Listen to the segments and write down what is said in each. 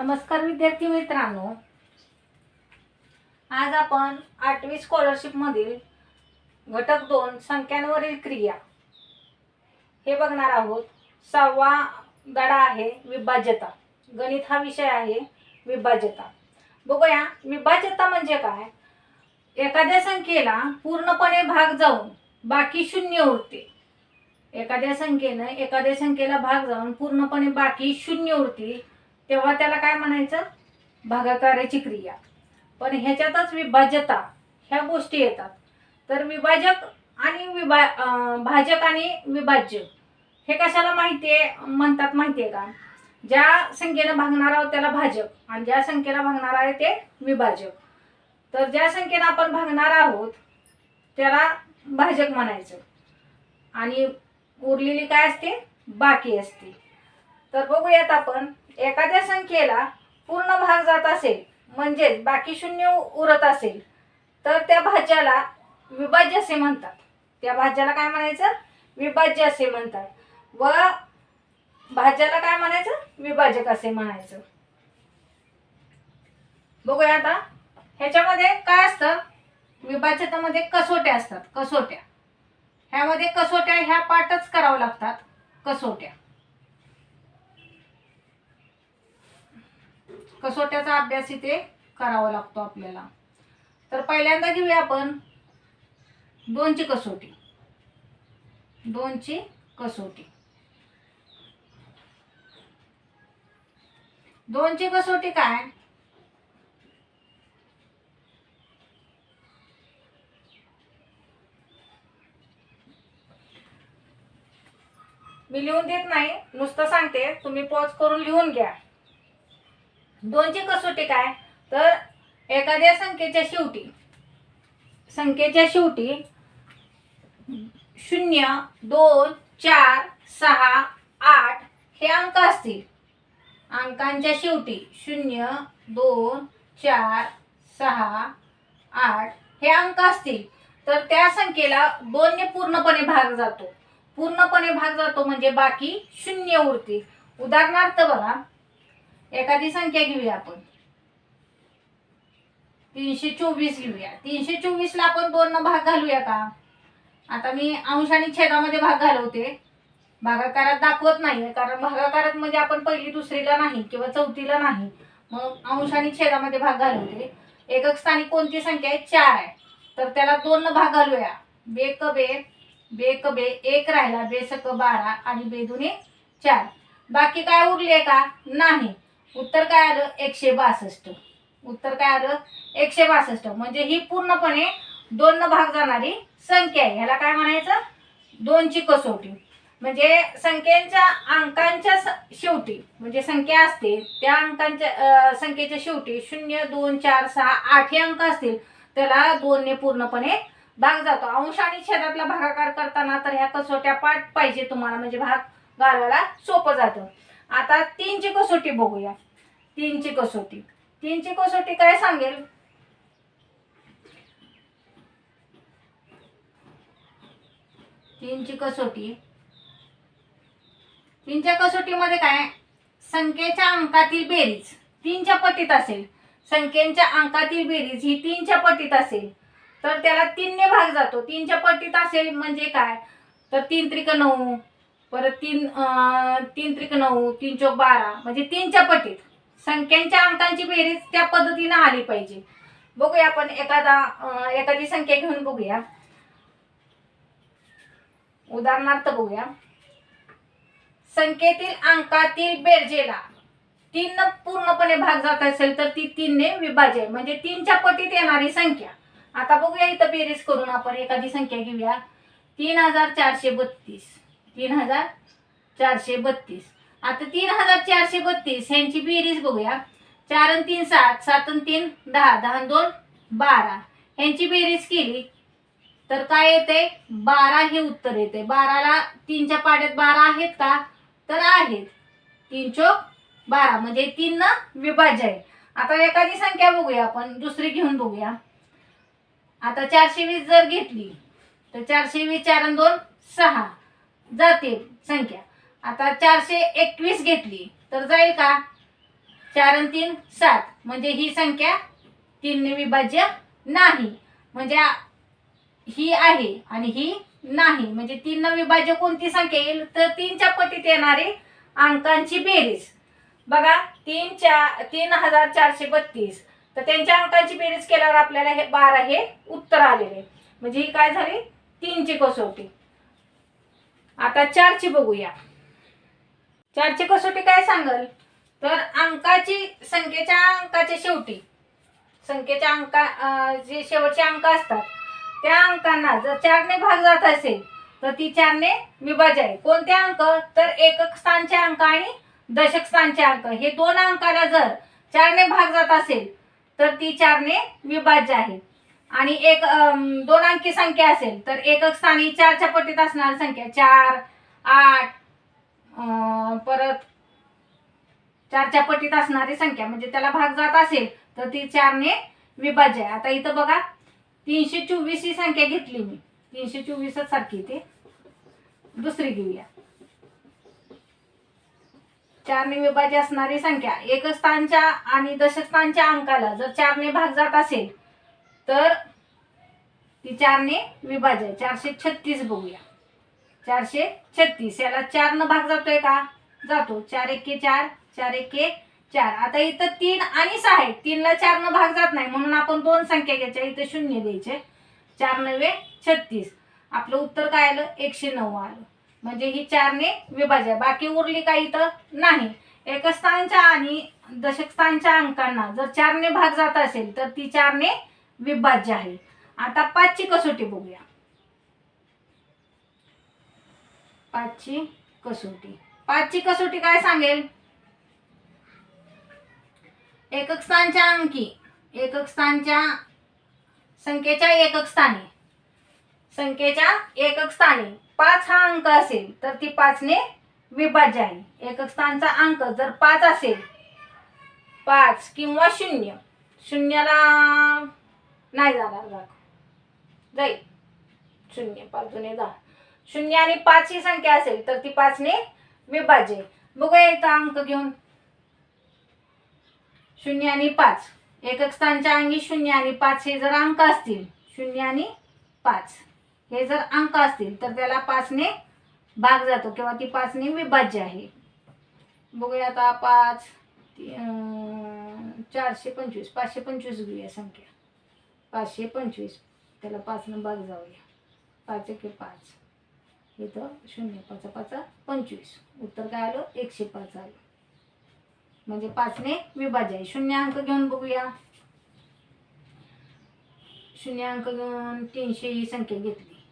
नमस्कार विद्यार्थी मित्रांनो. आज आपण आठवी स्कॉलरशिपमधील घटक दोन संख्यांवरील क्रिया हे बघणार आहोत. सहावा धडा आहे विभाज्यता. गणित हा विषय आहे विभाज्यता. बघूया विभाज्यता म्हणजे काय? एखाद्या संख्येला पूर्णपणे भाग जाऊन बाकी शून्य उरते. एखाद्या संख्येनं एखाद्या संख्येला भाग जाऊन पूर्णपणे बाकी शून्य उरते तेव्हा त्याला काय म्हणायचं? भागाकाराची क्रिया पण ह्याच्यातच विभाज्यता ह्या गोष्टी येतात. तर विभाजक आणि विभा भाजक आणि विभाज्य हे कशाला माहिती आहे म्हणतात माहिती आहे का? ज्या संख्येनं भागणार आहोत त्याला भाजक आणि ज्या संख्येला भागणार आहे ते विभाजक. तर ज्या संख्येनं आपण भागणार आहोत त्याला भाजक म्हणायचं. आणि उरलेली काय असते? बाकी असते. तर बघूयात आपण. एखाद्या संख्येला पूर्ण भाग जात असेल म्हणजेच बाकी शून्य उरत असेल तर त्या भाज्याला विभाज्य असे म्हणतात. त्या भाज्याला काय म्हणायचं? विभाज्य असे म्हणतात. व भाज्याला काय म्हणायचं? विभाजक असे म्हणायचं. बघूया आता. ह्याच्यामध्ये काय असतं? विभाज्यतामध्ये कसोट्या असतात. कसोट्या. ह्यामध्ये कसोट्या ह्या पाठच करावं लागतात. कसोट्या. कसोट्याचा अभ्यास इथे करावा लागतो आपल्याला. तर पहिल्यांदा घेऊया आपण दोनची कसोटी. दोनची कसोटी. दोनची कसोटी काय? मी लिहून देत नाही नुसतं सांगते तुम्ही पॉज करून लिहून घ्या. दोनची कसोटी काय? तर एखाद्या संख्येच्या शेवटी संख्येच्या शेवटी शून्य दोन चार सहा आठ हे अंक असतील. अंकांच्या शेवटी शून्य दोन चार सहा आठ हे अंक असतील. तर त्या संख्येला दोनने पूर्णपणे भाग जातो. पूर्णपणे भाग जातो म्हणजे बाकी शून्य उरते उदाहरणार्थ बघा एखादी संख्या घेऊया आपण. तीनशे चोवीस घेऊया. तीनशे चोवीसला आपण दोन न भाग घालूया का? आता मी अंश आणि छेदामध्ये भाग घालवते. भागाकारात दाखवत नाहीये कारण भागाकारात म्हणजे आपण पहिली दुसरीला नाही किंवा चौथीला नाही. मग अंश आणि छेदामध्ये भाग घालवते. एकक स्थानी कोणती संख्या आहे? चार आहे. तर त्याला दोन न भाग घालूया. बे क बे बे क बे एक राहिला बे सक बारा आणि बेदुने चार. बाकी काय उरले का? नाही. उत्तर काय आलं? एकशे बासष्ट. उत्तर काय आलं? एकशे बासष्ट. म्हणजे ही पूर्णपणे दोन न भाग जाणारी संख्या आहे. ह्याला काय म्हणायचं? दोनची कसोटी. म्हणजे संख्येच्या अंकांच्या शेवटी म्हणजे संख्या असते त्या अंकांच्या संख्येच्या शेवटी शून्य दोन चार सहा आठ हे अंक असतील. त्याला दोनने पूर्णपणे भाग जातो. अंश आणि छेदातला भागाकार करताना तर ह्या कसोट्या पाठ पाहिजे तुम्हाला. म्हणजे भाग घालवायला सोपं जातं. आता तीनची कसोटी बघूया. तीनची कसोटी. तीनची कसोटी काय सांगेल? तीनची कसोटी. तीनच्या कसोटीमध्ये काय? संख्येच्या अंकातील बेरीज. तीनच्या पटीत असेल. संख्येच्या अंकातील बेरीज ही तीनच्या पटीत असेल. तर त्याला तीनने भाग जातो. तीनच्या पटीत असेल म्हणजे काय? तर तीन त्रिक नऊ. परत तीन तीन त्रिक नऊ तीन चौक बारा म्हणजे तीनच्या पटीत. संख्यांच्या अंकांची बेरीज त्या पद्धतीनं आली पाहिजे. बघूया आपण एखादा एखादी संख्या घेऊन बघूया. उदाहरणार्थ बघूया. संख्येतील अंकातील बेरजेला तीन पूर्णपणे भाग जात असेल तर ती तीनने विभाज्य आहे. म्हणजे तीनच्या पटीत येणारी संख्या. आता बघूया इथं बेरीज करून आपण एखादी संख्या घेऊया. तीन हजार चारशे बत्तीस. तीन हजार चारशे बत्तीस. आता तीन हजार चारशे बत्तीस ह्यांची बेरीज बघूया. चार आणि तीन सात सात आणि तीन दहा दहा आणि दोन बारा. ह्यांची बेरीज केली तर काय येते? बारा हे उत्तर येते. बाराला तीनच्या पाड्यात बारा आहेत का? तर आहेत. तीन चोक बारा. म्हणजे तीन ना विभाज्य आहे. आता एखादी संख्या बघूया आपण. दुसरी घेऊन बघूया. आता चारशे वीस जर घेतली तर चारशे वीस चार आणि दोन सहा. जाते संख्या. आता चारशे एकवीस घेतली तर जाईल का? चार आणि तीन सात. म्हणजे ही संख्या तीनने विभाज्य नाही. म्हणजे ही आहे आणि ही नाही. म्हणजे तीन विभाज्य कोणती संख्या येईल? तर तीनच्या पटीत येणारी अंकांची बेरीज. बघा तीन चार तीन हजार चारशे बत्तीस. तर त्यांच्या अंकांची बेरीज केल्यावर आपल्याला हे बारा हे उत्तर आलेले. म्हणजे ही काय झाली? तीनची कसोटी. आता चारची बघूया. चारची कसोटी काय सांगल? तर अंकाची संख्येच्या अंकाच्या शेवटी. संख्येच्या अंका जे शेवटचे अंक असतात त्या अंकांना जर चारने भाग जात असेल तर ती चारने विभाज्य आहे. कोणते अंक? तर एकक स्थानचे अंक आणि दशक स्थानचे अंक. हे दोन अंकाला जर चारने भाग जात असेल तर ती चारने विभाज्य आहे. आणि एक दोन अंकी संख्या असेल तर एकक स्थानी चारच्या पटीत असणारी संख्या चार आठ परत चारच्या पटीत असणारी संख्या म्हणजे त्याला भाग जात असेल तर ती चारने विभाज्य आहे. आता इथं बघा तीनशे चोवीस ही संख्या घेतली मी. तीनशे चोवीसच सारखी इथे दुसरी घेऊया. चारने विभाज्य असणारी संख्या एकक स्थानच्या आणि दशस्थानच्या अंकाला जर चारने भाग जात असेल तर ती चारने विभाज आहे. चारशे छत्तीस बघूया. चारशे छत्तीस. याला चारनं भाग जातोय का? जातो. चार एके चार चार एके चार. आता इथं तीन आणि सहा आहे तीनला चारनं भाग जात नाही. म्हणून आपण दोन संख्या घ्यायच्या. इथं शून्य द्यायचे. चार नव्हे छत्तीस. आपलं उत्तर काय आलं? एकशे नऊ आलं. म्हणजे ही चारने विभाज्य आहे. बाकी उरली का इथं? नाही. एकस्थानच्या आणि दशकस्थानच्या अंकांना जर चारने भाग जात असेल तर ती चारने विभाज्य आहे. आता पाचची कसोटी बघूया. पाचची कसोटी. पाचची कसोटी काय सांगेल? एकक स्थानच्या अंकी. एकक स्थानच्या संख्येच्या एकक स्थानी. संख्येच्या एकक स्थानी. पाच हा अंक असेल तर ती पाचने विभाज्य आहे. एकक स्थानचा अंक जर पाच असेल पाच किंवा शून्य. शून्याला नाही जाणार दाखव जाईल. शून्य पाच जुने दहा शून्य आणि पाच ही संख्या असेल तर ती पाचने विभाज्य आहे बघूया इथं अंक घेऊन. शून्य आणि पाच. एकक स्थानच्या अंगी शून्य आणि पाच हे जर अंक असतील शून्य आणि पाच हे जर अंक असतील तर त्याला पाचने भाग जातो किंवा ती पाचने विभाज्य आहे. बघूया आता पाच चारशे पंचवीस पाचशे पंचवीस घेऊया संख्या. पाचशे पंचवीस. त्याला पाचनं भाग जाऊया. पाच एक पाच. इथं शून्य पाच पाच पंचवीस. उत्तर काय आलं? एकशे पाच आलं. म्हणजे पाचने विभाज्य आहे. शून्य अंक घेऊन बघूया. शून्य अंक घेऊन तीनशे ही संख्या घेतली.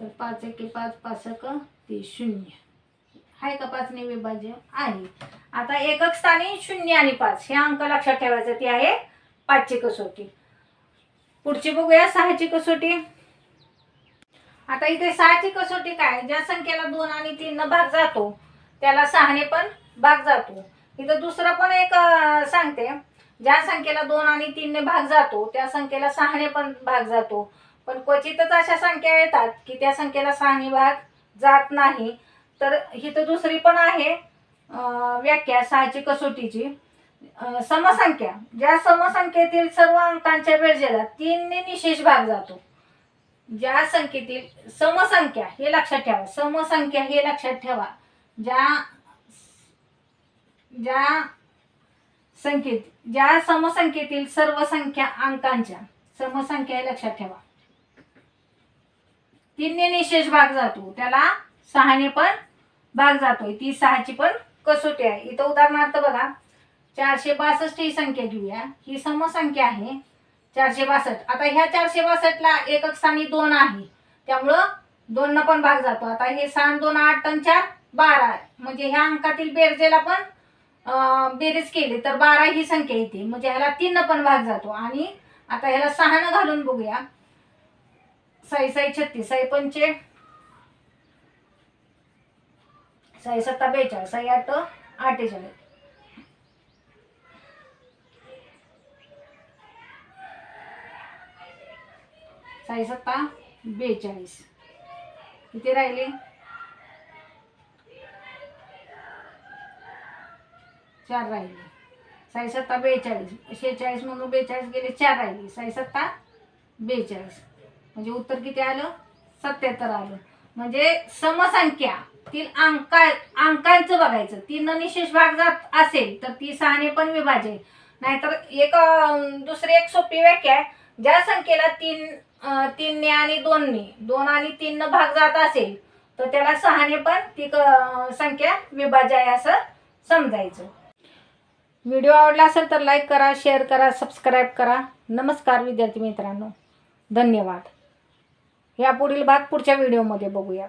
तर पाच एके पाच पाच एक तीस शून्य. आहे का पाचने विभाज्य? आहे. आता एकक स्थानी शून्य आणि पाच. हे अंक लक्षात ठेवायचं ते आहे. पाचची कसोटी. पुढची बघूया सहाची कसोटी. आता इथे सहाची कसोटी काय? ज्या संख्येला दोन आणि तीन भाग जातो त्याला सहाने पण भाग जातो. इथं दुसरं पण एक सांगते. ज्या संख्येला दोन आणि तीनने भाग जातो त्या संख्येला सहाने पण भाग जातो. पण क्वचितच अशा संख्या येतात की त्या संख्येला सहाने भाग जात नाही. तर इथं दुसरी पण आहे व्याख्या सहाची कसोटीची. समसंख्या. ज्या समसंख्येतील सर्व अंकांच्या बेरजेला तीनने निशेष भाग जातो. ज्या संख्येतील समसंख्या हे लक्षात ठेवा. समसंख्या हे लक्षात ठेवा. ज्या ज्या संख्येत ज्या समसंख्येतील सर्व संख्या अंकांच्या समसंख्या हे लक्षात ठेवा. तीनने निशेष भाग जातो. त्याला सहाने पण भाग जातोय. ती सहाची पण कसोटी आहे. इथं उदाहरणार्थ बघा. चारशे बासष्ट ही संख्या घेऊया. ही समसंख्या आहे. चारशे बासष्ट. आता ह्या चारशे बासष्टला एकक स्थानी दोन आहे. त्यामुळं दोन पण भाग जातो. आता हे सहा दोन आठ आणि चार बारा. म्हणजे ह्या अंकातील बेरजेला पण बेरीज केली तर बारा ही संख्या येते. म्हणजे ह्याला तीन पण भाग जातो. आणि आता ह्याला सहानं घालून बघूया. साई साई छत्तीस. साई पंचे. साई सत्ता बेचाळीस. साई आठ अठ्ठेचाळीस. साई सत्ता बेचाळीस. किती राहिले. चार राहिली. साई सत्ता बेचाळीस. शेहेचाळीस म्हणून बेचाळीस गेले चार राहिली. साई सत्ता बेचाळीस. म्हणजे उत्तर किती आलं? सत्याहत्तर आलं. म्हणजे समसंख्या ती अंका अंकांचं बघायचं. तीन निशेष भाग जात असेल तर ती सहाने पण विभाजेल नाहीतर एक दुसरी एक सोपी व्याख्या आहे. ज्या संख्येला तीन तीनने आणि दोनने दोन आणि तीननं भाग जात असेल तर त्याला सहाने पण ती क- संख्या विभाज्य आहे असं समजायचं. व्हिडिओ आवडला असेल तर लाईक करा शेअर करा सबस्क्राईब करा. नमस्कार विद्यार्थी मित्रांनो. धन्यवाद. या पुढील भाग पुढच्या व्हिडिओमध्ये बघूयात.